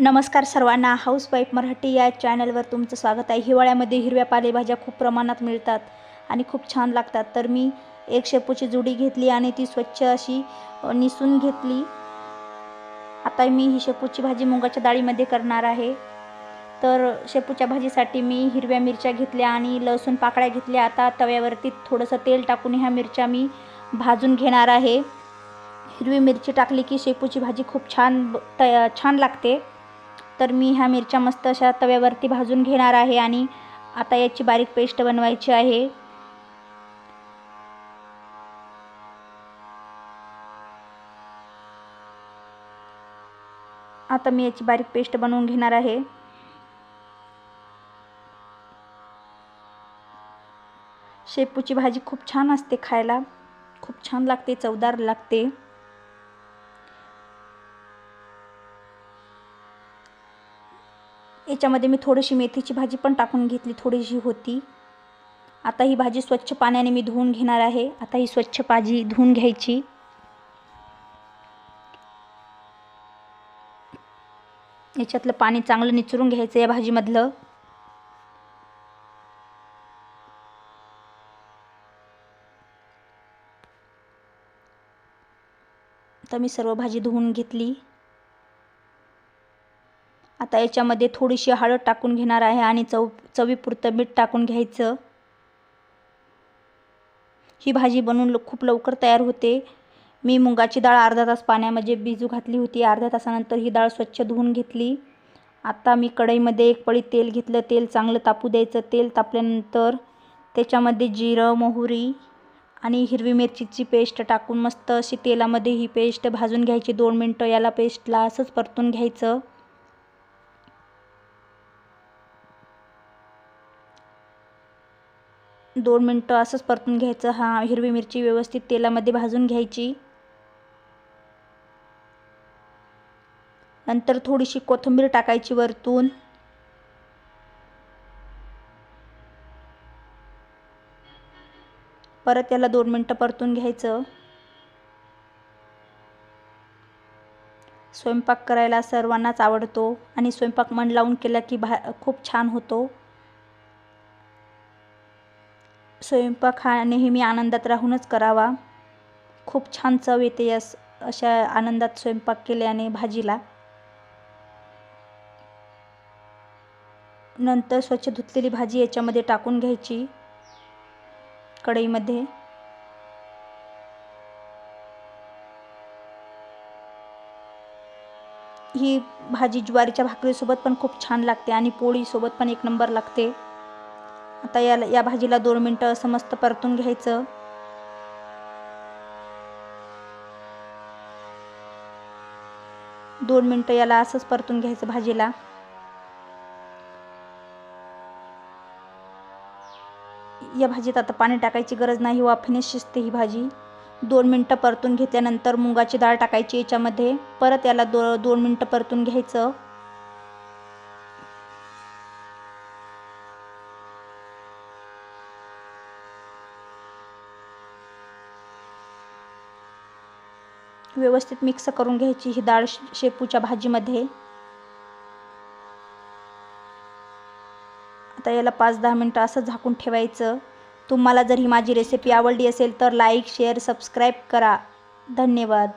नमस्कार सर्वांना. हाऊसवाईफ मराठी या चॅनलवर तुमचं स्वागत आहे. हिवाळ्यामध्ये हिरव्या पालेभाज्या खूप प्रमाणात मिळतात आणि खूप छान लागतात. तर मी एक शेपूची जुडी घेतली आणि ती स्वच्छ अशी निसून घेतली. आता मी ही शेपूची भाजी मुगाच्या डाळीमध्ये करणार आहे. तर शेपूच्या भाजीसाठी मी हिरव्या मिरच्या घेतल्या आणि लसूण पाकळ्या घेतल्या. आता तव्यावरती थोडंसं तेल टाकून ह्या मिरच्या मी भाजून घेणार आहे. हिरवी मिरची टाकली की शेपूची भाजी खूप छान ब- तया छान लागते. तर मी ह्या मिरच्या मस्त अशा तव्यावरती भाजून घेणार आहे आणि आता याची बारीक पेस्ट बनवायची आहे. आता मी याची बारीक पेस्ट बनवून घेणार आहे. शेपूची भाजी खूप छान असते खायला. खूप छान लागते चवदार लागते. याच्यामध्ये मी थोडीशी मेथीची भाजी पण टाकून घेतली थोडीशी होती. आता ही भाजी स्वच्छ पाण्याने मी धुवून घेणार आहे. आता ही स्वच्छ भाजी धुवून घ्यायची. याच्यातलं पाणी चांगलं निचरून घ्यायचं या भाजीमधलं. तर मी सर्व भाजी धुवून घेतली. आता याच्यामध्ये थोडीशी हळद टाकून घेणार आहे आणि चव चवीपुरतं मीठ टाकून घ्यायचं. ही भाजी बनवून ल- खूप लवकर तयार होते. मी मुगाची डाळ अर्धा तास पाण्यामध्ये भिजू घातली होती. अर्ध्या तासानंतर ही डाळ स्वच्छ धुवून घेतली. आता मी कढईमध्ये एक पळी तेल घेतलं. तेल चांगलं तापू द्यायचं. तेल तापल्यानंतर त्याच्यामध्ये जिरं मोहरी आणि हिरवी मिरचीची पेस्ट टाकून मस्त अशी तेलामध्ये ही पेस्ट भाजून घ्यायची. दोन मिनटं याला पेस्टला असंच परतून घ्यायचं. दोन मिनटं असंच परतून घ्यायचं. हा हिरवी मिरची व्यवस्थित तेलामध्ये भाजून घ्यायची. नंतर थोडीशी कोथिंबीर टाकायची वरतून. परत याला दोन मिनटं परतून घ्यायचं. स्वयंपाक करायला सर्वांनाच आवडतो आणि स्वयंपाक मन लावून केला की भा खूप छान होतो. स्वयंपाक हा नेहमी आनंदात राहूनच करावा. खूप छान चव येते या अशा आनंदात स्वयंपाक केल्याने भाजीला. नंतर स्वच्छ धुतलेली भाजी याच्यामध्ये टाकून घ्यायची. कढईमध्ये. ही भाजी ज्वारीच्या भाकरीसोबत पण खूप छान लागते आणि पोळीसोबत पण एक नंबर लागते. आता याला या भाजीला दोन मिनटं असं मस्त परतून घ्यायचं. दोन मिनटं याला असंच परतून घ्यायचं भाजीला. या भाजीत आता पाणी टाकायची गरज नाही वाफेने शिजते ही भाजी. दोन मिनटं परतून घेतल्यानंतर मुगाची डाळ टाकायची याच्यामध्ये. परत याला दो दोन मिनटं परतून घ्यायचं. व्यवस्थित मिक्स करून घ्यायची ही डाळ शेपूच्या भाजीमध्ये. आता याला पाच दहा मिनटं असं झाकून ठेवायचं. तुम्हाला जर ही माझी रेसिपी आवडली असेल तर लाईक शेअर सबस्क्राईब करा. धन्यवाद.